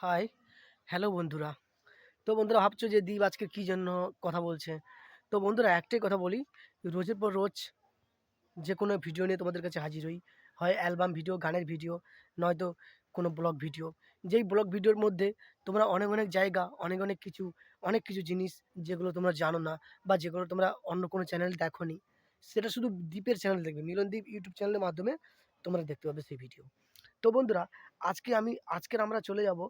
Hi hello বন্ধুরা। তো বন্ধুরা ভাবছ যে দীপ আজকে কী জন্য কথা বলছে? তো বন্ধুরা একটাই কথা বলি, রোজের পর রোজ যে কোনো ভিডিও নিয়ে তোমাদের কাছে হাজির হই। হয় অ্যালবাম ভিডিও গানের ভিডিও নয়তো কোনো ব্লগ ভিডিও যেই ব্লগ ভিডিওর মধ্যে তোমরা অনেক অনেক জায়গা, অনেক অনেক কিছু অনেক কিছু জিনিস যেগুলো তোমরা জানো না বা যেগুলো তোমরা অন্য কোনো চ্যানেল দেখো সেটা শুধু দ্বীপের চ্যানেল দেখবে। মিলনদ্বীপ ইউটিউব চ্যানেলের মাধ্যমে তোমরা দেখতে পাবে সেই ভিডিও তো বন্ধুরা, আজকে আমি, আজকের আমরা চলে যাব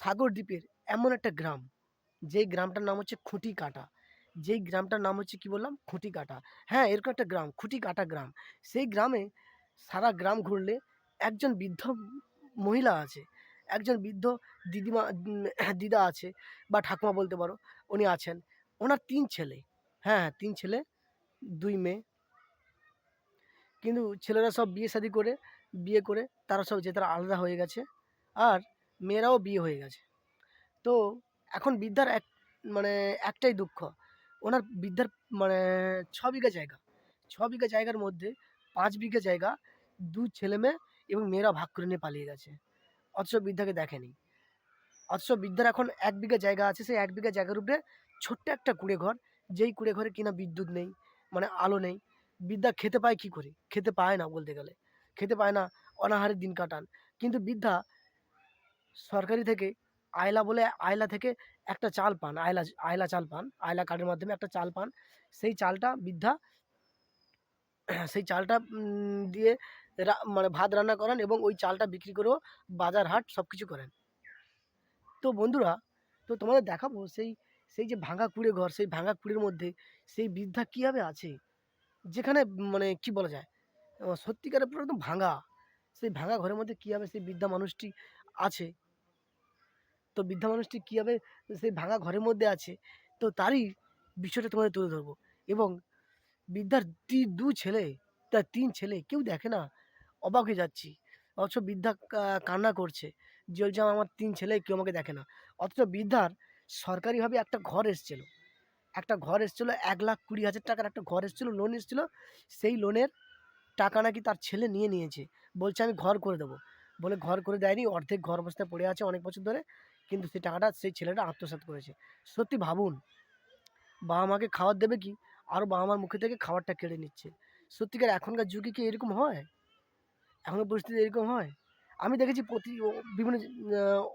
সাগর দ্বীপের এমন একটা গ্রাম। যেই গ্রামটার নাম হচ্ছে খুঁটি কাটা যেই গ্রামটার নাম হচ্ছে কি বললাম? খুঁটি কাটা হ্যাঁ এরকম একটা গ্রাম খুঁটি কাটা গ্রাম। সেই গ্রামে সারা গ্রাম ঘুরলে একজন বৃদ্ধ মহিলা আছে, একজন বৃদ্ধ দিদিমা দিদা আছে বা ঠাকুমা বলতে পারো, উনি আছেন। ওনার তিন ছেলে। হ্যাঁ হ্যাঁ তিন ছেলে, দুই মেয়ে। কিন্তু ছেলেরা সব বিয়ে শাদি করে বিয়ে করে, তারা সব যে তারা আলাদা হয়ে গেছে আর মেয়েরাও বিয়ে হয়ে গেছে। তো এখন বৃদ্ধার এক মানে একটাই দুঃখ, ওনার বৃদ্ধার মানে ছ বিঘা জায়গা। ছ বিঘা জায়গার মধ্যে পাঁচ বিঘা জায়গা দু ছেলে মেয়ে এবং মেয়েরা ভাগ করে নিয়ে পালিয়ে গেছে। অথচ বৃদ্ধাকে দেখেনি। অথচ বৃদ্ধার এখন এক বিঘা জায়গা আছে, সেই এক বিঘা জায়গার উপরে ছোট্ট একটা কুড়ে ঘর যেই কুড়ে ঘরে কিনা বিদ্যুৎ নেই মানে আলো নেই। বৃদ্ধা খেতে পায় কি করে? খেতে পায় না বলতে গেলে। খেতে পায় না, অনাহারে দিন কাটান। কিন্তু বৃদ্ধা সরকারি থেকে আয়লা বলে আয়লা থেকে একটা চাল পান, আয়লা আয়লা চাল পান, আয়লা কার্ডের মাধ্যমে একটা চাল পান। সেই চালটা বৃদ্ধা সেই চালটা দিয়ে মানে ভাত রান্না করেন এবং ওই চালটা বিক্রি করেও বাজার হাট সব কিছু করেন। তো বন্ধুরা, তো তোমাদের দেখাবো সেই সেই যে ভাঙা কুড়ে ঘর, সেই ভাঙা কুড়ের মধ্যে সেই বৃদ্ধা কীভাবে আছে? যেখানে মানে কি বলা যায়? সত্যিকারের পুরো একদম ভাঙা। সেই ভাঙা ঘরের মধ্যে কীভাবে সেই বৃদ্ধা মানুষটি আছে? তো বৃদ্ধা মানুষটি কীভাবে সেই ভাঙা ঘরের মধ্যে আছে? তো তারই বিষয়টা তোমাদের তুলে ধরবো। এবং বৃদ্ধার দু ছেলে, তার তিন ছেলে, কেউ দেখে না, অবাক হয়ে যাচ্ছি। অথচ বৃদ্ধা কান্না করছে। যে বলছে আমার তিন ছেলে, কেউ আমাকে দেখে না। অথচ বৃদ্ধার সরকারিভাবে একটা ঘর এসেছিল। একটা ঘর এসেছিল, এক লাখ কুড়ি হাজার টাকার একটা ঘর এসেছিল লোন এসেছিল। সেই লোনের টাকা নাকি তার ছেলে নিয়ে নিয়েছে। বলছে, আমি ঘর করে দেবো। বলে ঘর করে দেয়নি, অর্ধেক ঘর অবস্থায় পড়ে আছে অনেক বছর ধরে, কিন্তু সেই টাকাটা সেই ছেলেটা আত্মসাৎ করেছে। সত্যি ভাবুন, বাবা মাকে খাবার দেবে কি? আরও বাবা মার মুখে থেকে খাবারটা কেড়ে নিচ্ছে। সত্যিকার এখনকার যুগে কি এরকম হয়? এখনকার পরিস্থিতি এরকম হয়? আমি দেখেছি প্রতি বিভিন্ন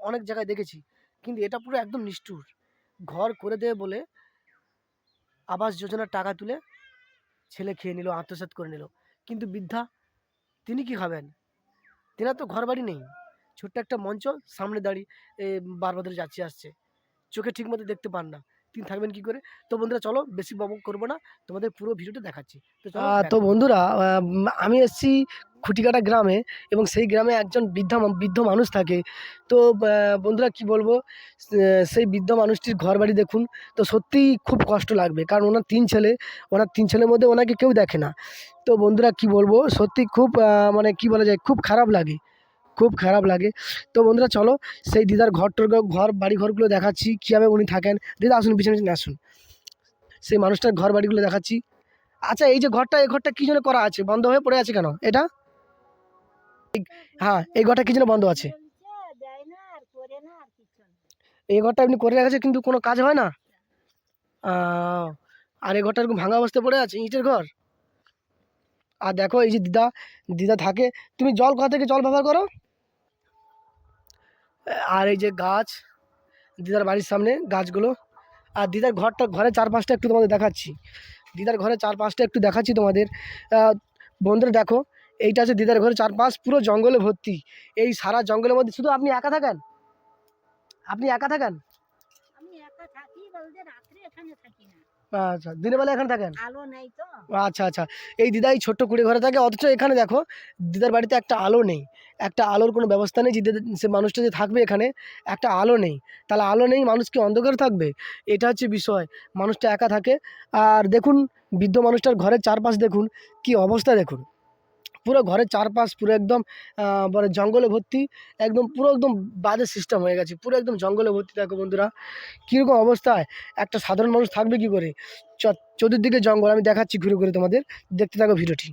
অনেক জায়গায় দেখেছি, কিন্তু এটা পুরো একদম নিষ্ঠুর। ঘর করে দেবে বলে আবাস যোজনার টাকা তুলে ছেলে খেয়ে নিল, আত্মসাৎ করে নিল। কিন্তু বৃদ্ধা, তিনি কি খাবেন? তেনার তো ঘর বাড়ি নেই। ছোট্ট একটা মঞ্চ সামনে দাঁড়িয়ে ধরে যাচ্ছে আসছে। চোখে ঠিকমতো দেখতে পান না। তিনি থাকবেন কি করে? তো বন্ধুরা চলো বেশি বক করব না তোমাদের পুরো ভিডিওটা দেখাচ্ছি। তো বন্ধুরা আমি এসেছি খুঁটিকাটা গ্রামে এবং সেই গ্রামে একজন বৃদ্ধা বৃদ্ধ মানুষ থাকে। তো বন্ধুরা কি বলব সেই বৃদ্ধ মানুষটির ঘর বাড়ি দেখুন তো সত্যিই খুব কষ্ট লাগবে। কারণ ওনার তিন ছেলে ওনার তিন ছেলের মধ্যে ওনাকে কেউ দেখে না। তো বন্ধুরা কি বলব সত্যি খুব মানে কি বলা যায় খুব খারাপ লাগে। খুব খারাপ লাগে। তো বন্ধুরা চলো, সেই দিদার ঘর টর ঘর বাড়ি ঘরগুলো দেখাচ্ছি, কীভাবে উনি থাকেন। দিদা, আসুন, পিছনে পিছনে আসুন। সেই মানুষটার ঘর বাড়িগুলো দেখাচ্ছি। আচ্ছা এই যে ঘরটা, এই ঘরটা কী জন্য করা আছে? বন্ধ হয়ে পড়ে আছে কেন? এটা? হ্যাঁ এই ঘরটা কী জন্য বন্ধ আছে। এই ঘরটা এমনি করে রেখেছে, কিন্তু কোনো কাজ হয় না? আর এই ঘরটা এরকম ভাঙা অবস্থায় পড়ে আছে, ইটের ঘর? আর দেখো এই যে দিদা দিদা থাকে। তুমি জল কোথা থেকে জল ব্যবহার করো? আর এই যে গাছ, দিদার বাড়ির সামনে গাছগুলো। আর দিদার ঘরটা, ঘরের চারপাশটা একটু তোমাদের দেখাচ্ছি। দিদার ঘরের চারপাশটা একটু দেখাচ্ছি তোমাদের। বন্ধুরা দেখো, এইটা আছে দিদার ঘরের চারপাশ, পুরো জঙ্গলে ভর্তি। এই সারা জঙ্গলের মধ্যে শুধু আপনি একা থাকেন? আপনি একা থাকেন? আমি একা থাকি বলতে রাত্রে এখানে থাকি না। আচ্ছা দিনের বেলা এখানে থাকেন? আলো নেই তো। আচ্ছা আচ্ছা। এই দিদা এই ছোট্ট কুড়ে ঘরে থাকে অথচ এখানে দেখো দিদার বাড়িতে একটা আলো নেই। একটা আলোর কোনো ব্যবস্থা নেই যে সে মানুষটা যে থাকবে এখানে একটা আলো নেই। তাহলে আলো নেই মানুষ কি অন্ধকার থাকবে? এটা হচ্ছে বিষয়। মানুষটা একা থাকে। আর দেখুন বৃদ্ধ মানুষটার ঘরের চারপাশ দেখুন কি অবস্থা দেখুন। পুরো ঘরের চারপাশ পুরো একদম বলে জঙ্গলে ভর্তি, একদম পুরো একদম বাজে সিস্টেম হয়ে গেছে, পুরো একদম জঙ্গলে ভর্তি, দেখো বন্ধুরা। কীরকম অবস্থায়? একটা সাধারণ মানুষ থাকবে কি করে? চতুর্দিকে জঙ্গল, আমি দেখাচ্ছি ঘুরে ঘুরে তোমাদের। দেখতে থাকো ভিডিওটি।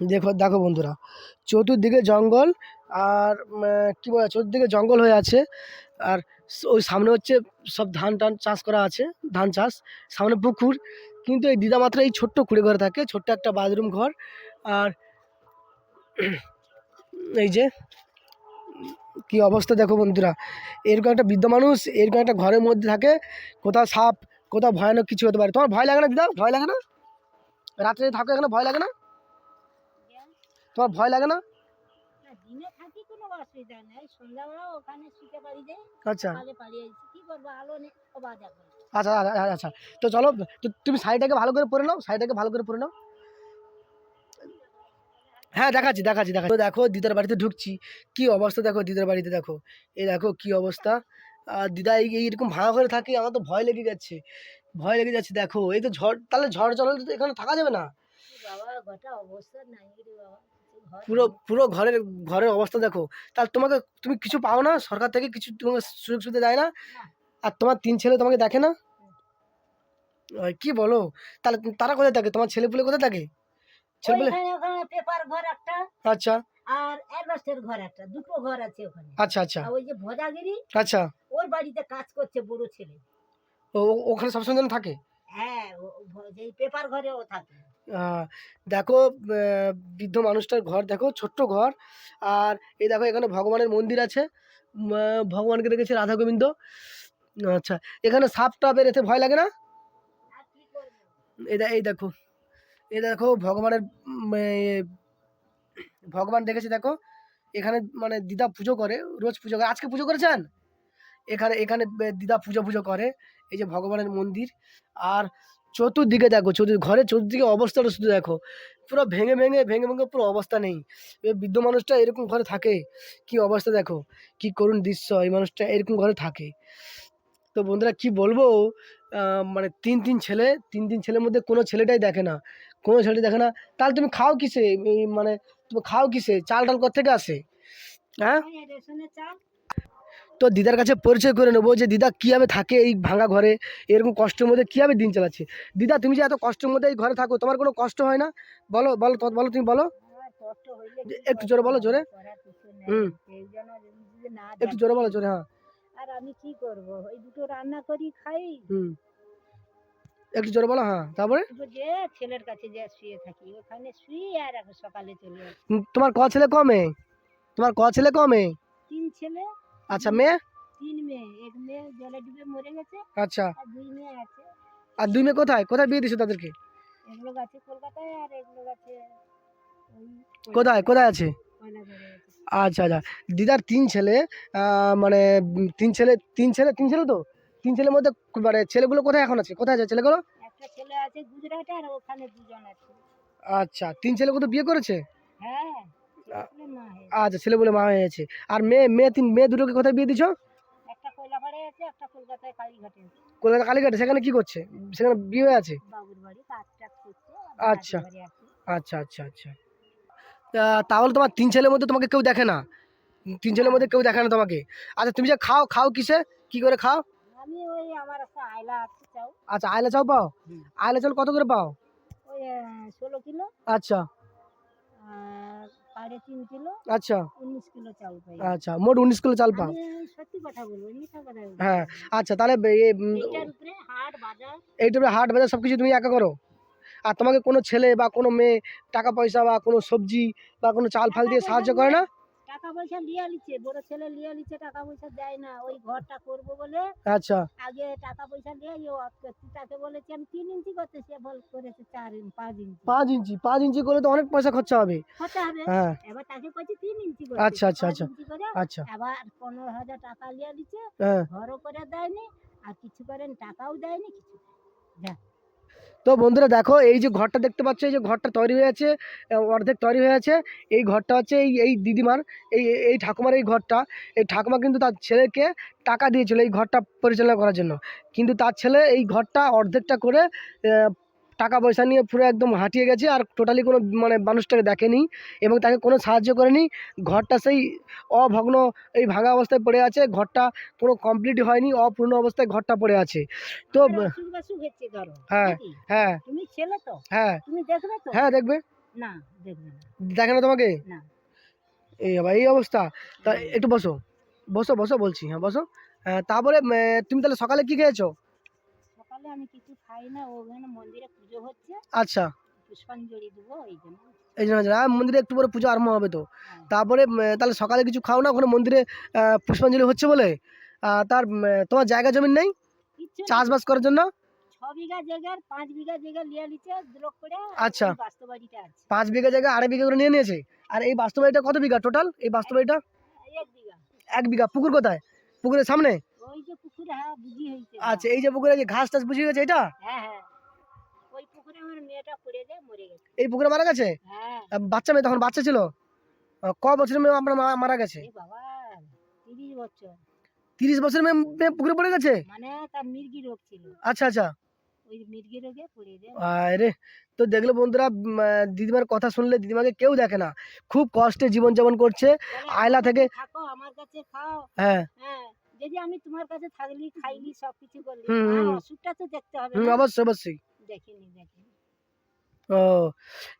দেখো দেখো বন্ধুরা, চতুর্দিকে জঙ্গল আর কি বলে, চতুর্দিকে জঙ্গল হয়ে আছে। আর ওই সামনে হচ্ছে সব ধান টান চাষ করা আছে, ধান চাষ, সামনে পুকুর। কিন্তু এই দিদা মাত্র এই ছোট্ট কুড়ে ঘরে থাকে, ছোট্ট একটা বাথরুম ঘর। আর এই যে, কি অবস্থা দেখো বন্ধুরা। এরকম একটা বৃদ্ধ মানুষ, এরকম একটা ঘরের মধ্যে থাকে, কোথাও সাপ, কোথাও ভয়ানক কিছু হতে পারে। তোমার ভয় লাগে না দিদা? ভয় লাগে না? রাত্রে থাকো এখানে, ভয় লাগে না? তোমার ভয় লাগে না? অসুবিধা নেই। সন্ধ্যাবেলা ওখানে শুতে পারি যে আচ্ছা। সকালে পালিয়ে যাচ্ছি কি করব? আলো নেই বাদ এখন আচ্ছা আচ্ছা, আচ্ছা তো চলো তুমি শাড়িটাকে ভালো করে পরে নাও শাড়িটাকে ভালো করে পরে নাও। হ্যাঁ দেখাচ্ছি দেখাচ্ছি দেখো দিদার বাড়িতে ঢুকছি। কি অবস্থা দেখো দিদার বাড়িতে দেখো। এই দেখো কি অবস্থা। আর দিদা এই এইরকম ভাঙা করে থাকে আমার তো ভয় লেগে যাচ্ছে ভয় লেগে যাচ্ছে দেখো। এই তো ঝড় তাহলে ঝড় চলে তো এখানে থাকা যাবে না। বাবা অবস্থা নাই বাবা। পুরো পুরো ঘরের ঘরের অবস্থা দেখো। তাহলে তোমাকে তুমি কিছু পাও না? সরকার থেকে কিছু তোমাকে সুযোগ সুবিধা দেয় না? আর তোমার তিন ছেলে তোমাকে দেখে না? কি বলো? তাহলে তারা কোথায় থাকে? তোমার ছেলে পুলে কোথায় থাকে? পেপার ঘর একটা। আচ্ছা। আর অ্যাডভাস্টের ঘর একটা। দুটো ঘর আছে ওখানে। আচ্ছা আচ্ছা। ওই যে ভজাগিরি আচ্ছা। ওর বাড়িতে কাজ করছে বড় ছেলে। ও ওখানে সবসময় যেন থাকে? হ্যাঁ পেপার ঘরে ও থাকে। দেখো বৃদ্ধ মানুষটার ঘর, দেখো, ছোট্ট ঘর। আর এই দেখো, এখানে ভগবানের মন্দির আছে। ভগবানকে রেখেছে রাধা গোবিন্দ আচ্ছা এখানে সাপ টাপের এতে ভয় লাগে না? এই এই দেখো এই দেখো, ভগবানের ভগবান দেখেছে, দেখো, এখানে মানে দিদা পুজো করে, রোজ পুজো করে। আজকে পুজো করেছেন? এখানে এখানে দিদা পুজো পুজো করে, এই যে ভগবানের মন্দির। আর চতুর্দিকে দেখো চতুর ঘরের চতুর্দিকে অবস্থাটা শুধু দেখো। পুরো ভেঙে ভেঙে ভেঙে ভেঙে পুরো অবস্থা নেই। বৃদ্ধ মানুষটা এরকম ঘরে থাকে? কি অবস্থা দেখো? কি করুণ দৃশ্য, এই মানুষটা এরকম ঘরে থাকে। তো বন্ধুরা, কি বলব? মানে তিন তিন ছেলে, তিন তিন ছেলের মধ্যে কোনো ছেলেটাই দেখে না। কোনো ছেলে দেখে না। তাহলে তুমি খাও কিসে? মানে তুমি খাও কিসে? চাল, ডাল থেকে আসে? হ্যাঁ? চাল। তো দিদার কাছে পরিচয় করে নেব যে দিদা কীভাবে থাকে এই ভাঙা ঘরে? এরকম কষ্টের মধ্যে কীভাবে দিন চালাচ্ছে? দিদা তুমি যে এত কষ্টের মধ্যে এই ঘরে থাকো তোমার কোনো কষ্ট হয় না? বলো বলো বলো তুমি বলো। একটু জোরে বলো, জোরে। হুম। একটু জোরে বলো জোরে হ্যাঁ। আর আমি কি করব? ওই দুটো রান্না করি খাই। হুম। একটু জোরে বলো হ্যাঁ তারপরে? যে ছেলের কাছে যে শুয়ে থাকি ওখানে শুয়ে আর এখন সকালে চলে আসি। তোমার ক ছেলে কমে তোমার ক ছেলে কমে তিন ছেলে। আচ্ছা মেয়ে? তিন মেয়ে এক মেয়ে জলে ডুবে মরে গেছে আচ্ছা। আর দুই মেয়ে আছে। আর দুই মেয়ে কোথায়? কোথায় বিয়ে দিছো তাদেরকে? এগুলো আছে কলকাতায় আর এগুলো আছে ওই কোথায়? কোথায় আছে? আচ্ছা আচ্ছা। দিদার তিন ছেলে মানে তিন ছেলে তিন ছেলে তিন ছেলে তো? তিন ছেলের মধ্যে মানে ছেলেগুলো কোথায় এখন আছে? কোথায় আছে ছেলেগুলো? একটা ছেলে আছে গুজরাটে আর ওখানে দুজন আছে। আচ্ছা তিন ছেলে তো বিয়ে করেছে? হয়ে। আচ্ছা। ছেলে বলে মা হয়ে গেছে আর মেয়ে মেয়ে তিন মেয়ে দুটোকে কোথায় বিয়ে দিছো কলকাতা কালীঘাটে সেখানে কি করছে? সেখানে বিয়ে হয়ে আছে? আচ্ছা। আচ্ছা আচ্ছা আচ্ছা। তাহলে তোমার তিন ছেলের মধ্যে তোমাকে কেউ দেখে না? তিন ছেলের মধ্যে কেউ দেখে না তোমাকে? আচ্ছা তুমি যে খাও খাও কিসে? কি করে খাও? আমি ওই আমার একটা আয়লা আছে চাও। আচ্ছা আয়লা চাও পাও? আয়লা চাল কত করে পাও? ওই ষোলো কিলো। আচ্ছা। সাড়ে তিন কিলো আচ্ছা। উনিশ কিলো চাল পাই। আচ্ছা মোট উনিশ কিলো চাল পাও। সত্যি কথা বলব মিথ্যা কথা বলব। হ্যাঁ আচ্ছা তাহলে এ, এইটার উপরে হাট বাজার। এইটা হাট বাজার সব কিছু তুমি একা করো? আর তোমাকে কোনো ছেলে বা কোনো মেয়ে টাকা পয়সা বা কোনো সবজি বা কোনো চাল ফাল দিয়ে সাহায্য করে না? টাকা পয়সা লিয়া লিচ্ছে বড় ছেলে লিয়া লিচ্ছে টাকা পয়সা দেয় না ওই ঘরটা করব বলে আচ্ছা। আগে টাকা পয়সা দিয়ে ও তাকে বলেছি আমি তিন ইঞ্চি করতে সে বল করেছে চার ইঞ্চি পাঁচ ইঞ্চি। পাঁচ ইঞ্চি পাঁচ ইঞ্চি করলে তো অনেক পয়সা খরচা হবে। হতে হবে। হ্যাঁ। এবার তাকে কইছি তিন ইঞ্চি করতে। আচ্ছা, আচ্ছা, আচ্ছা। করে আচ্ছা। আবার পনেরো হাজার টাকা লিয়া দিচ্ছে হ্যাঁ। ঘরও করে দেয়নি আর কিছু করেন টাকাও দেয়নি কিছু তো বন্ধুরা দেখো, এই যে ঘরটা দেখতে পাচ্ছ, এই যে ঘরটা তৈরি হয়ে আছে অর্ধেক তৈরি হয়ে আছে। এই ঘরটা হচ্ছে এই এই দিদিমার, এই, এই- ঠাকুমার এই ঘরটা। এই ঠাকুমা কিন্তু তার ছেলেকে টাকা দিয়েছিল এই ঘরটা পরিচালনা করার জন্য। কিন্তু তার ছেলে এই ঘরটা অর্ধেকটা করে টাকা পয়সা নিয়ে পুরো একদম হাঁটিয়ে গেছে আর টোটালি কোনো মানে মানুষটাকে দেখেনি এবং তাকে কোনো সাহায্য করেনি। ঘরটা সেই অভগ্ন এই ভাঙা অবস্থায় পড়ে আছে ঘরটা কোনো কমপ্লিট হয়নি অপূর্ণ অবস্থায় ঘরটা পড়ে আছে। তো হ্যাঁ। হ্যাঁ। হ্যাঁ। হ্যাঁ দেখবে। দেখে না তোমাকে? এই বাবা এই অবস্থা। তা একটু বসো। বসো বসো বলছি হ্যাঁ বসো। তারপরে তুমি তাহলে সকালে কি খেয়েছো? আমি কিছু খাই না ওখানে মন্দিরে পুজো হচ্ছে। আচ্ছা। পুষ্পাঞ্জলি দেবো এই জন্য এই জন্য মন্দিরে একটু পরে পুজো আরম্ভ হবে তো। হ্যাঁ। তারপরে তাহলে সকালে কিছু খাও না ওখানে মন্দিরে পুষ্পাঞ্জলি হচ্ছে বলে? তার তোমার জায়গা জমি নেই? চাষবাস করার জন্য? আচ্ছা। পাঁচ বিঘা জায়গা আড়াই বিঘা করে নিয়ে নিয়েছে? আর এই বাস্তবাড়িটা কত বিঘা টোটাল এই বাস্তবাড়িটা? এক বিঘা। পুকুর কোথায়? পুকুরের সামনে? ওই যে পুকুরে হ্যাঁ বুঝি হয়েছে। আচ্ছা এই যে পুকুরে যে ঘাস টাস বুঝিয়ে গেছে এটা? হ্যাঁ হ্যাঁ। ওই পুকুরে আমার মেয়েটা পড়ে যায় মরে গেছে। এই পুকুরে মারা গেছে? হ্যাঁ। বাচ্চা মেয়ে তখন বাচ্চা ছিল? ক বছরের মেয়ে আপনার মারা গেছে? বাবা তিরিশ বছর। তিরিশ মেয়ে পুকুরে পড়ে গেছে? মানে তার মির্গি রোগ ছিল। আচ্ছা আচ্ছা। আরে তো দেখল বন্ধুরা দিদিমার কথা শুনলে দিদিমাকে কেউ দেখে না। খুব কষ্টে জীবনযাপন করছে। আয়লা থেকে- আমার কাছে খাও। হ্যাঁ। হ্যাঁ। যদি আমি তোমার কাছে থাকলি খাইলি সবকিছু করলি হুম, আর অসুখটা তো দেখতে হবে? অবশ্যই অবশ্যই। দেখিনি দেখিনি। ও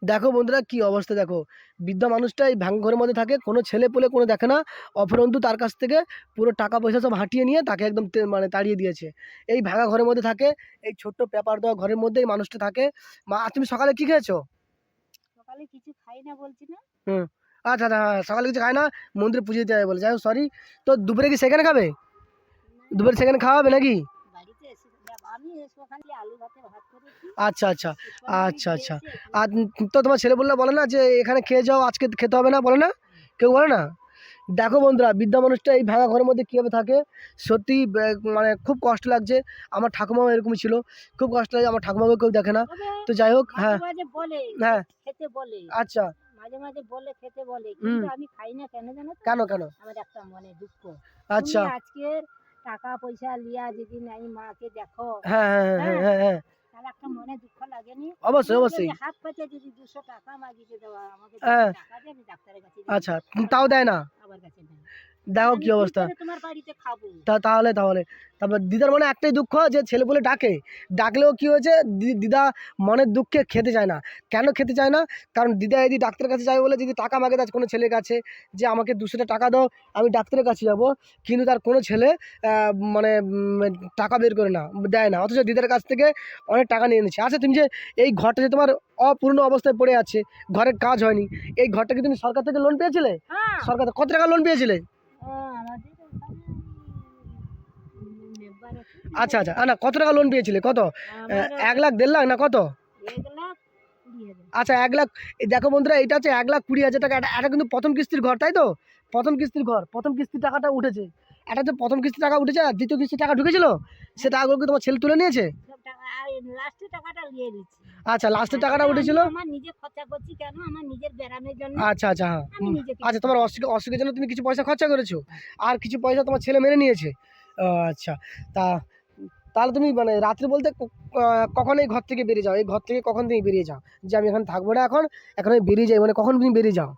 দেখো বন্ধুরা কি অবস্থা দেখো। বৃদ্ধা মানুষটা এই ভাঙ ঘরের মধ্যে থাকে কোনো ছেলে পেলে কোনো দেখে না। অপরন্তু তার কাছ থেকে পুরো টাকা পয়সা সব হাঁটিয়ে নিয়ে তাকে একদম মানে তাড়িয়ে দিয়েছে। এই ভাঙা ঘরের মধ্যে থাকে এই ছোট্ট পেপার দেওয়া ঘরের মধ্যে এই মানুষটা থাকে। মা আর তুমি সকালে কি খেয়েছো? সকালে কিছু খাই না বলছি না। হুম আচ্ছা আচ্ছা হ্যাঁ, সকালে কিছু খায় না মন্দিরে পুজো দিতে যাবে বলে। যাই হোক সরি তো দুপুরে কি সেখানে খাবে? দুপুরে সেখানে খাওয়া হবে নাকি আচ্ছা আচ্ছা আচ্ছা, আচ্ছা। আর তো তোমার ছেলে বললে বলে না যে এখানে খেয়ে যাও আজকে খেতে হবে না বলে না? কেউ বলে না? দেখো বন্ধুরা বৃদ্ধা মানুষটা এই ভাঙা ঘরের মধ্যে কীভাবে থাকে? সত্যি মানে খুব কষ্ট লাগছে। আমার ঠাকুমাও এরকমই ছিল। খুব কষ্ট লাগে আমার ঠাকুমাকে কেউ দেখে না। তো যাই হোক হ্যাঁ। বলে হ্যাঁ। আচ্ছা। মাঝে মাঝে বলে খেতে বলে। কিন্তু আমি খাই না কেন জানো কেন কেন? আমার একটা মনে দুঃখ। আচ্ছা। তুমি আজকের টাকা পয়সা লিয়া যদি নাই মাকে দেখো হ্যাঁ হ্যাঁ হ্যাঁ হ্যাঁ হ্যাঁ তাহলে একটা মনে দুঃখ লাগেনি অবশ্যই অবশ্যই হাত পেতে যদি দুশো টাকা মাগিতে দেওয়া আমাকে হ্যাঁ। টাকা দিয়ে আমি ডাক্তারের কাছে। আচ্ছা তাও দেয় না আমার কাছে নেই। দেখো আমি কি অবস্থা? তা তাহলে তাহলে। তারপর দিদার মনে একটাই দুঃখ যে ছেলে বলে ডাকে। ডাকলেও কি হয়েছে? দিদা মনের দুঃখে খেতে চায় না। কেন খেতে চায় না? কারণ দিদা যদি ডাক্তারের কাছে যায় বলে যদি টাকা মাগে তার কোনো ছেলের কাছে যে আমাকে দুশোটা টাকা দাও আমি ডাক্তারের কাছে যাব। কিন্তু তার কোনো ছেলে মানে টাকা বের করে না দেয় না। অথচ দিদার কাছ থেকে অনেক টাকা নিয়ে নিচ্ছে আচ্ছা তুমি যে এই ঘরটা যে তোমার অপূর্ণ অবস্থায় পড়ে আছে ঘরের কাজ হয়নি এই ঘরটা কি তুমি সরকার থেকে লোন পেয়েছিলে? হ্যাঁ। সরকার কত টাকা লোন পেয়েছিলে ও, আমাদের ওখানে উম, মেম্বার আছে। আচ্ছা আচ্ছা। না কত টাকা লোন পেয়েছিলে? কত? এক লাখ দেড় লাখ না কত? লাখ আচ্ছা এক লাখ দেখো বন্ধুরা এটা হচ্ছে এক লাখ কুড়ি হাজার টাকা। এটা কিন্তু প্রথম কিস্তির ঘর তাই তো? প্রথম কিস্তির ঘর প্রথম কিস্তির টাকাটা উঠেছে। এটা তো প্রথম কিস্তির টাকা উঠেছে আর দ্বিতীয় কিস্তির টাকা ঢুকেছিল? সে টাকাগুলো কি তোমার ছেলে তুলে নিয়েছে? আচ্ছা লাস্টের টাকাটা উঠেছিল? আচ্ছা আচ্ছা হ্যাঁ আচ্ছা তোমার অসুখ অসুখের জন্য তুমি কিছু পয়সা খরচা করেছ? আর কিছু পয়সা তোমার ছেলে মেনে নিয়েছে? আচ্ছা। তা তাহলে তুমি মানে রাত্রি বলতে কখন এই ঘর থেকে বেরিয়ে যাও। এই ঘর থেকে কখন তুমি বেরিয়ে যাও? যে আমি এখানে থাকব না এখন এখন আমি বেরিয়ে যাই। মানে কখন তুমি বেরিয়ে যাও।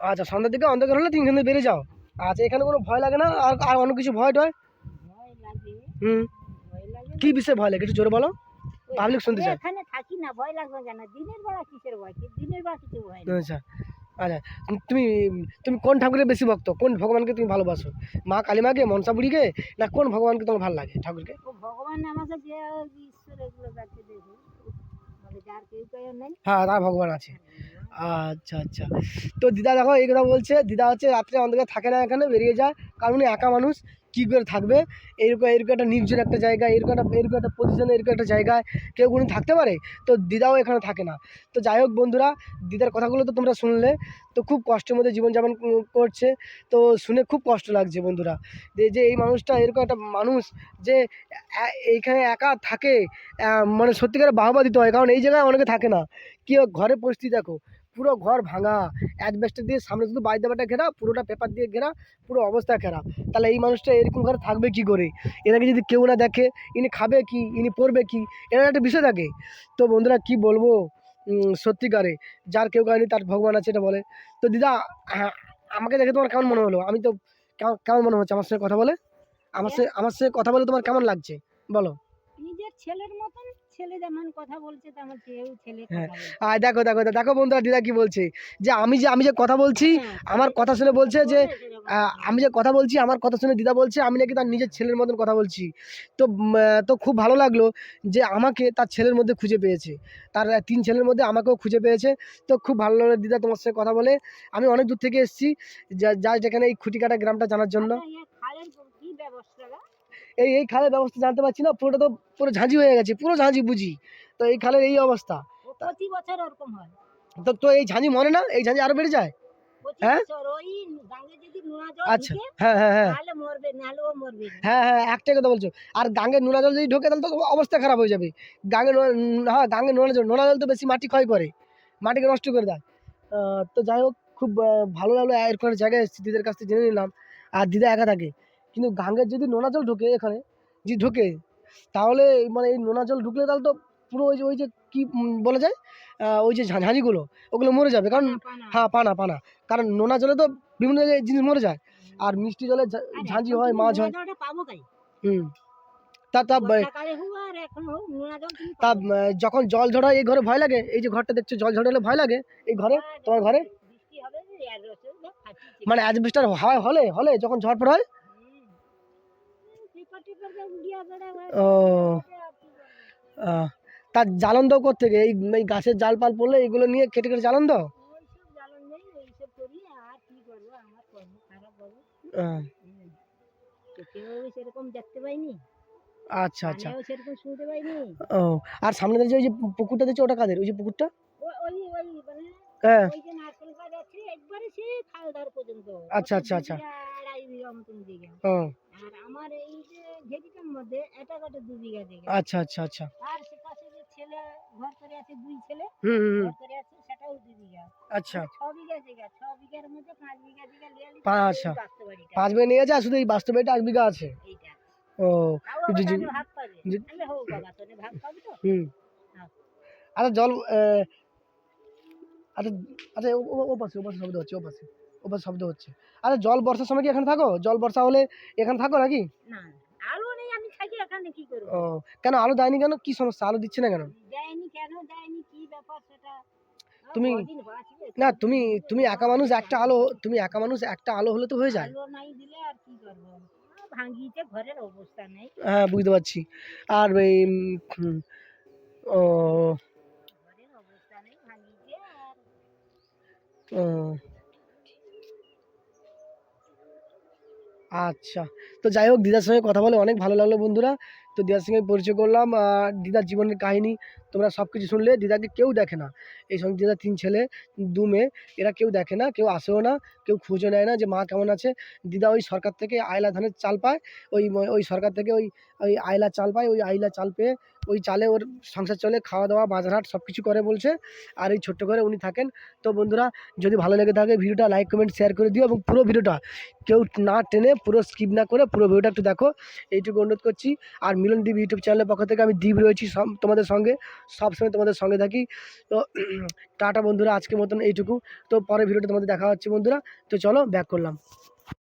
আচ্ছা সন্ধ্যার দিকে অন্ধকার হলে তুমি থেকে বেরিয়ে যাও। আচ্ছা এখানে কোনো ভয় লাগে না? আর আর অন্য কিছু ভয় টয়? হুম। কি বিষয়ে ভয় লাগে? একটু জোরে বলো। public শুনতে চায়। এখানে থাকি না ভয় লাগবে কেন? দিনের বেলা কিসের ভয়? দিনের বেলা কিছু ভয় আচ্ছা। আচ্ছা তুমি তুমি কোন ঠাকুরের বেশি ভক্ত? কোন ভগবানকে তুমি ভালোবাসো? মা কালীমাকে মনসা বুড়িকে না কোন ভগবানকে তোমার ভালো লাগে ঠাকুরকে? ভগবান আমাকে যে ঈশ্বর এগুলো হ্যাঁ তার ভগবান আছে। আচ্ছা আচ্ছা। তো দিদা দেখো এই কথা বলছে দিদা হচ্ছে রাত্রে অন্ধকার থাকে না এখানে বেরিয়ে যায়। কারণ একা মানুষ। কী করে থাকবে? এরকম এরকম একটা নির্জন একটা জায়গা এরকম একটা এরকম একটা পজিশনে এরকম একটা জায়গায় কেউ কোনো থাকতে পারে? তো দিদাও এখানে থাকে না। তো যাই হোক বন্ধুরা, দিদার কথাগুলো তো তোমরা শুনলে। তো খুব কষ্টের মধ্যে জীবনযাপন করছে। তো শুনে খুব কষ্ট লাগছে বন্ধুরা। যে এই মানুষটা এরকম একটা মানুষ যে এইখানে একা থাকে মানে সত্যিকারে বাহবা দিতে হয়। কারণ এই জায়গায় অনেকে থাকে না। কি ঘরের পরিস্থিতি দেখো। পুরো ঘর ভাঙা। অ্যাডবেস্টার দিয়ে সামনে শুধু বাইর দাবাটা ঘেরা, পুরোটা পেপার দিয়ে ঘেরা, পুরো অবস্থা খারাপ তাহলে এই মানুষটা এরকম ঘরে থাকবে কি করে? এনাকে যদি কেউ না দেখে, ইনি খাবে কি, ইনি পড়বে কি, এনার একটা বিষয় থাকে। তো বন্ধুরা, কি বলব? সত্যিকারে, যার কেউ কারণে তার ভগবান আছে এটা বলে। তো দিদা আমাকে দেখে তোমার কেমন মনে হলো? আমি তো কেমন মনে হচ্ছে? আমার সঙ্গে কথা বলে? আমার সঙ্গে আমার সঙ্গে কথা বলে তোমার কেমন লাগছে? বলো। নিজের ছেলের মতন ছেলে যেমন কথা বলছে তেমন সেও ছেলে হ্যাঁ, আর দেখো দেখো দেখো বন্ধুরা দিদা কি বলছে? যে আমি যে আমি যে কথা বলছি হ্যাঁ, আমার কথা শুনে বলছে যে আমি যে কথা বলছি আমার কথা শুনে দিদা বলছে আমি নাকি তার নিজের ছেলের মতন কথা বলছি। তো তো খুব ভালো লাগল যে আমাকে তার ছেলের মধ্যে খুঁজে পেয়েছে। তার তিন ছেলের মধ্যে আমাকেও খুঁজে পেয়েছে। তো খুব ভালো লাগল দিদা তোমার সাথে কথা বলে। আমি অনেক দূর থেকে এসেছি যা যেখানে এই খুঁটিকাটা গ্রামটা জানার জন্য। আচ্ছা, ইয়ে ব্যবস্থা? এই এই খালের ব্যবস্থা জানতে পারছি না পুরোটা তো পুরো ঝাঁঝি হয়ে গেছে পুরো ঝাঁঝি বুঝি। তো এই খালের এই অবস্থা। প্রতি বছর ওরকম হয়। তো তো এই ঝাঁঝি মরে না? এই ঝাঁঝি আরও বেড়ে যায়? হ্যাঁ? আচ্ছা হ্যাঁ হ্যাঁ হ্যাঁ। হ্যাঁ হ্যাঁ একটাই কথা বলছো। আর গাঙ্গে নোনা জল যদি ঢোকে তাহলে তো অবস্থা খারাপ হয়ে যাবে। গাঙ্গে হ্যাঁ গাঙ্গে নোনা জল নোনা জল তো বেশি মাটি ক্ষয় করে। মাটিকে নষ্ট করে দেয়। তো যাই হোক খুব ভালো লাগল এরকম জায়গায় এসেছি দিদার কাছ থেকে জেনে নিলাম। আর দিদা একা থাকে। কিন্তু গাঙ্গের যদি নোনা জল ঢোকে এখানে যদি ঢোকে তাহলে মানে এই নোনা জল ঢুকলে তাহলে তো পুরো ওই যে ওই যে কি বলা যায় ওই যে ঝাঁ- ঝাঁঝিগুলো ওগুলো মরে যাবে। কারণ পানা। হ্যাঁ পানা পানা। কারণ নোনা জলে তো বিভিন্ন জায়গায় জিনিস মরে যায়। আর মিষ্টি জলে ঝাঁঝি হয় মাছ হয়। হুম। তা তা তা যখন জল ঝড় হয় এই ঘরে ভয় লাগে? এই যে ঘরটা দেখছ জল ঝড় হলে ভয় লাগে? এই ঘরে? তোমার ঘরে? মানে অ্যাজবেস্টার হয় হলে হলে যখন ঝড় পড়ে হয় হুম। এই টিপা টিপা যে উড়িয়া বেড়াবে, ও? তার জ্বালন দাও থেকে এই এই গাছের জাল পাল পড়লে এগুলো নিয়ে কেটে কেটে জ্বালন দাও? আচ্ছা আচ্ছা। ও আর সামনে যে ওই যে পু- পুকুরটা দেখছ ওটা কাদের? ওই যে পুকুরটা? মানে হ্যাঁ। আচ্ছা, আচ্ছা, আচ্ছা। ও। আর আমার এই যে ঘেরিটার মধ্যে এটা কাটে দু বিঘা জায়গা। আচ্ছা আচ্ছা আচ্ছা। আর সে পাশে যে ছেলে ঘর করে আছে দুই ছেলে হুম হুম হুম, ঘর করে আছে সেটাও দু বিঘা। আচ্ছা। ছ বিঘা জায়গা ছ বিঘার মধ্যে পাঁচ বিঘা জায়গা লিয়ালি পা- আচ্ছা। পাঁচ বিঘা নিয়ে গেছে শুধু এই বাস্তবে এক বিঘা আছে? এইটা। ও তাও জি, জি, ভাগ পাবে। আমি হোক বাবা তোরে ভাগ পাবি তো। হুম। হ্যাঁ। আচ্ছা জল আচ্ছা আচ্ছা ও পাশে ও পাশে শব্দ হচ্ছে ও পাশে। পাশে শব্দ হচ্ছে। আরে জল বর্ষার সময় কি এখানে থাকো? জল বর্ষা হলে এখানে থাকো নাকি? না আলু নেই আমি থাকি এখানে কি করব? ও কেন আলো দেয়নি কেন? কি সমস্যা? আলো দিচ্ছে না কেন? দেয়নি কেন দেয়নি কি ব্যাপার সেটা? তুমি- না তুমি তুমি একা মানুষ একটা আলো তুমি একা মানুষ একটা আলো হলে তো হয়ে যায়। আলো নাই দিলে আর কি করব? আহ, ঘরের অবস্থা নেই। হ্যাঁ বুঝতে পারছি। আর এই ও ও আচ্ছা। তো যাই হোক, দিদার সঙ্গে কথা বলে অনেক ভালো লাগল বন্ধুরা। তো দিদার সঙ্গে পরিচয় করলাম। দিদার জীবনের কাহিনী তোমরা সব কিছু শুনলে, দিদাকে কেউ দেখে না। এই দিদার তিন ছেলে, দু মেয়ে। এরা কেউ দেখে না, কেউ আসেও না, কেউ খুঁজে নেয় না যে মা কেমন আছে। দিদা ওই সরকার থেকে আয়লা ধানের চাল পায়, ওই ওই সরকার থেকে ওই ওই আয়লা চাল পায়, ওই আয়লা চাল পেয়ে ওই চালে ওর সংসার চলে, খাওয়া দাওয়া, বাজারহাট সব কিছু করে বলছে। আর এই ছোট্ট ঘরে উনি থাকেন। তো বন্ধুরা, যদি ভালো লেগে থাকে ভিডিওটা লাইক কমেন্ট শেয়ার করে দিও এবং পুরো ভিডিওটা কেউ না টেনে, পুরো স্কিপ না করে পুরো ভিডিওটা একটু দেখো। এইটুকু অনুরোধ করছি। আর মিলন দ্বীপ ইউটিউব চ্যানেলের পক্ষ থেকে আমি দ্বীপ রয়েছি তোমাদের সঙ্গে। সবসময় তোমাদের সঙ্গে থাকি। তো টাটা বন্ধুরা, আজকের মতন এইটুকু। তো পরে ভিডিওটা তোমাদের দেখা হচ্ছে বন্ধুরা। তো চলো ব্যাক করলাম।